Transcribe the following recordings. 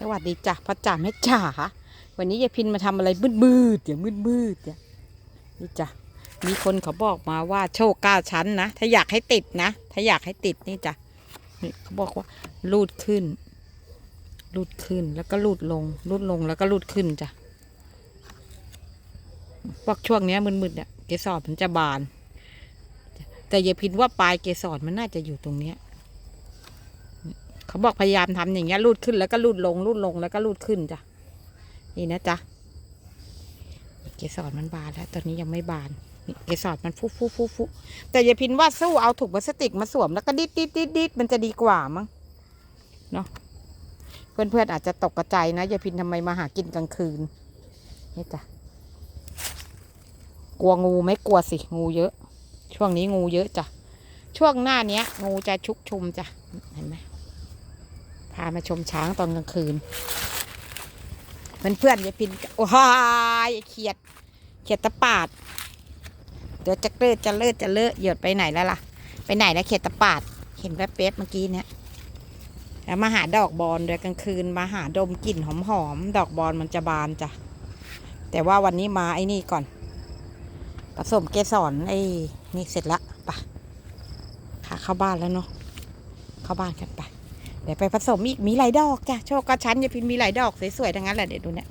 สวัสดีจ้ะพ่อจ๋าแม่จ๋าวันนี้ยายพินมาทำอะไรมืดมืดๆอย่างมืดมืดๆเนี่ยนี่จ้ะมีคนเขาบอกมาว่าโชคเก้าชั้นนะถ้าอยากให้ติดนะ ถ้าอยากให้ติดนี่จ้ะนี่เขาบอกว่าลูดขึ้นลูดขึ้นแล้วก็ลูดลงลูดลงแล้วก็ลูดขึ้นจ้ะบอกช่วงเนี้ยมืดๆเนี่ยเกสรมันจะบาน แต่ยายพินว่าปลายเกสรมันน่าจะอยู่ตรงเนี้ย เขาบอกพยายามทำอย่างเงี้ยรูดขึ้นแล้วก็รูดลงรูดลงแล้วก็รูดขึ้นจ้ะนี่นะจ๊ะเกสรมันบานแล้วตอนนี้ยังไม่บานเกสรมันฟุฟุฟุฟุแต่อย่าพินว่าสู้เอาถุงพลาสติกมาสวมแล้วก็ดิดดิดดิดดิดมันจะดีกว่ามั้งเนาะเพื่อนๆอาจจะตกกระใจนะอย่าพินทำไมมาหากินกลางคืนนี่จ้ะกลัวงูไม่กลัวสิงูเยอะ ช่วงนี้งูเยอะจ้ะช่วงหน้าเนี้ย งูจะชุกชุมจ้ะเห็นไหม พามาชมช้างตอนกลางคืนเพื่อนเพื่อนยายพินโอ้ยไอ้เขียด เขียดตะปาด เดี๋ยวจะเลิศจะเลิศจะเลอะเหยียดไปไหนแล้วล่ะ ไปไหนแล้วเขียดตะปาด เห็นแป๊บๆเมื่อกี้เนี่ยแล้วมาหาดอกบอลเดี๋ยวกลางคืนมาหาดมกลิ่นหอมๆดอกบอลมันจะบานจ้ะแต่ว่าวันนี้มาไอ้นี่ก่อน ผสมเกสรไอ้นี่เสร็จละปะพาเข้าบ้านแล้วเนาะเข้าบ้านกันไป เดี๋ยวไปผสมอีกมีหลายดอกจ้ะโชคกระชั้นยาพินมีหลายดอกสวยๆทั้งนั้นแหละเดี๋ยวดูเนี่ย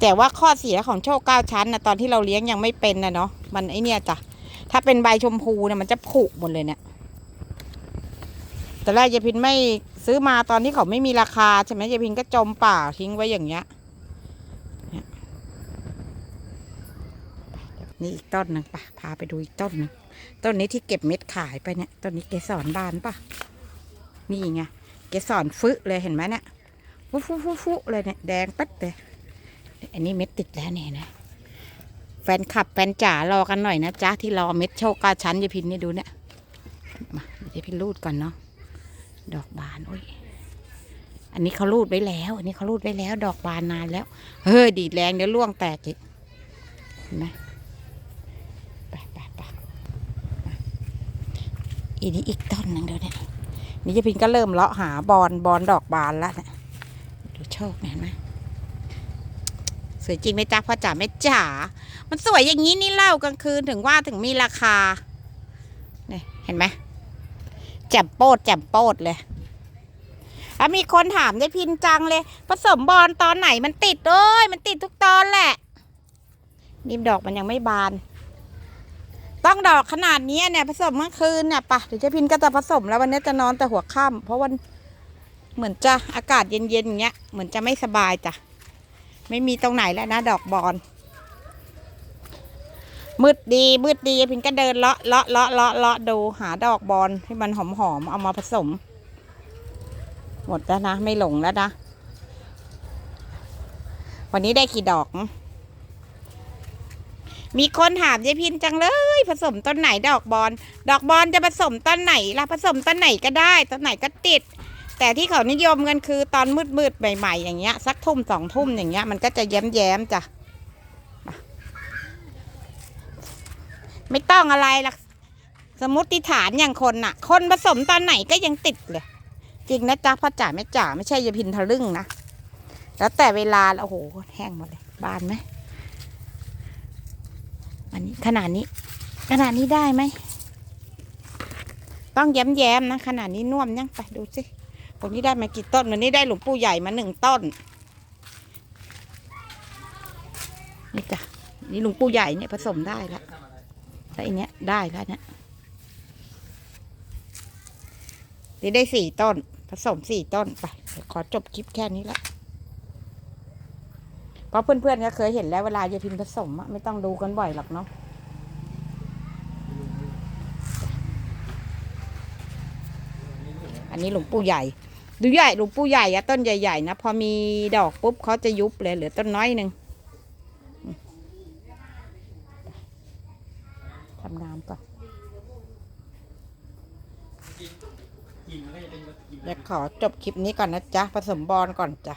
แต่ว่าข้อเสียของโชคเก้าชั้นนะตอนที่เราเลี้ยงยังไม่เป็นนะเนาะมันไอเนี่ยจ้ะถ้าเป็นใบชมพูเนี่ยมันจะผุหมดเลยเนี่ยแต่แรกยายพินไม่ซื้อมาตอนที่เขาไม่มีราคาใช่ไหมยายพินก็จมป่าทิ้งไว้อย่างเงี้ยนี่ยนี่อีกต้นหนึ่งปะพาไปดูอีกต้นหนึ่งต้นนี้ที่เก็บเม็ดขายไปเนี่ยต้นนี้เกสรบานปะ นี่ไงเกสรฟึเลยเห็นไหมเนี่ยฟุฟุฟุฟุเลยเนี่ยแดงปั๊ดเลย อันนี้เม็ดติดแล้วเนี่ยนะ แฟนขับแฟนจ๋ารอกันหน่อยนะจ๊ะที่รอเม็ดโชคกาชั้นยายพินนี่ดูเนี่ยมาเดี๋ยวยาพินรูดก่อนเนาะดอกบานโอ้ยอันนี้เขารูดไว้แล้ว อันนี้เขารูดไว้แล้ว ดอกบานนานแล้ว เฮ้ยดีดแรงเดี๋ยวล่วงแตกอีกเห็นไหมไปไปไปอีนี้อีกต้นหนึ่งเดี๋ยวเนี่ย นี่จะพินก็เริ่มเลาะหาบอลบอลดอกบานแล้วเนี่ยดูโชคเห็นไหมสวยจริงไหมจ๊ะพ่อจ๋าไม่จ๋า มันสวยอย่างนี้นี่เล่ากลางคืนถึงว่าถึงมีราคาเนี่ยเห็นไหมแจ่มโปดแจ่มโปดเลยแล้วมีคนถามได้พินจังเลย ผสมบอลตอนไหนมันติดเอ้ยมันติดทุกตอนแหละนี่ดอกมันยังไม่บาน ต้องดอกขนาดนี้เนี่ยผสมเมื่อคืนเนี่ยปะเดี๋ยวเจะพินก็จะผสมแล้ววันนี้จะนอนแต่หัวค่ำเพราะวันเหมือนจะอากาศเย็นๆอย่างเงี้ยเหมือนจะไม่สบายจ้ะไม่มีตรงไหนแล้วนะดอกบอลมืดดีมืดดีพินก็เดินเลาะเลาะเลาะเลาะเลาะดูหาดอกบอลให้มันหอมๆเอามาผสม หมดแล้วนะไม่หลงแล้วนะวันนี้ได้กี่ดอก มีคนถามยายพินจังเลย ผสมต้นไหนดอกบอลดอกบอลจะผสมต้นไหนล่ะผสมต้นไหนก็ได้ต้นไหนก็ติด แต่ที่เขานิยมกันคือตอนมืดๆใหม่ๆ อย่างเงี้ยสักทุ่มสองทุ่มอย่างเงี้ยมันก็จะแย้มๆจ้ะไม่ต้องอะไรหรอกสมมติฐานอย่างคนน่ะ คนผสมตอนไหนก็ยังติดเลย จริงนะจ๊ะพ่อจ๋าไม่จ๋าไม่ใช่ยายพินทะลึ่งนะ แล้วแต่เวลาแล้วโอ้โห แห้งหมดเลย บานไหม อันนี้ขนาดนี้ ขนาดนี้ได้ไหม ต้องแย้มๆนะ ขนาดนี้น่วมยังไปดูสิวันนี้ได้มากี่ต้น วันนี้ได้หลวงปู่ใหญ่มาหนึ่งต้น นี่จ้ะ นี่หลวงปู่ใหญ่เนี่ยผสมได้แล้วแล้วอันเนี้ยได้แล้วเนี่ยนี่ได้สี่ต้น ผสมสี่ต้นไปขอจบคลิปแค่นี้ละ เพราะเพื่อนๆก็เคยเห็นแล้วเวลายายพิมผสมอะไม่ต้องดูกันบ่อยหรอกเนาะอันนี้หลวงปู่ใหญ่ ดูใหญ่หลวงปู่ใหญ่อะต้นใหญ่ๆนะพอมีดอกปุ๊บเขาจะยุบเลยเหลือต้นน้อยหนึ่งทำน้ำก่อนเดี๋ยวขอจบคลิปนี้ก่อนนะจ๊ะผสมบอลก่อนจ้ะ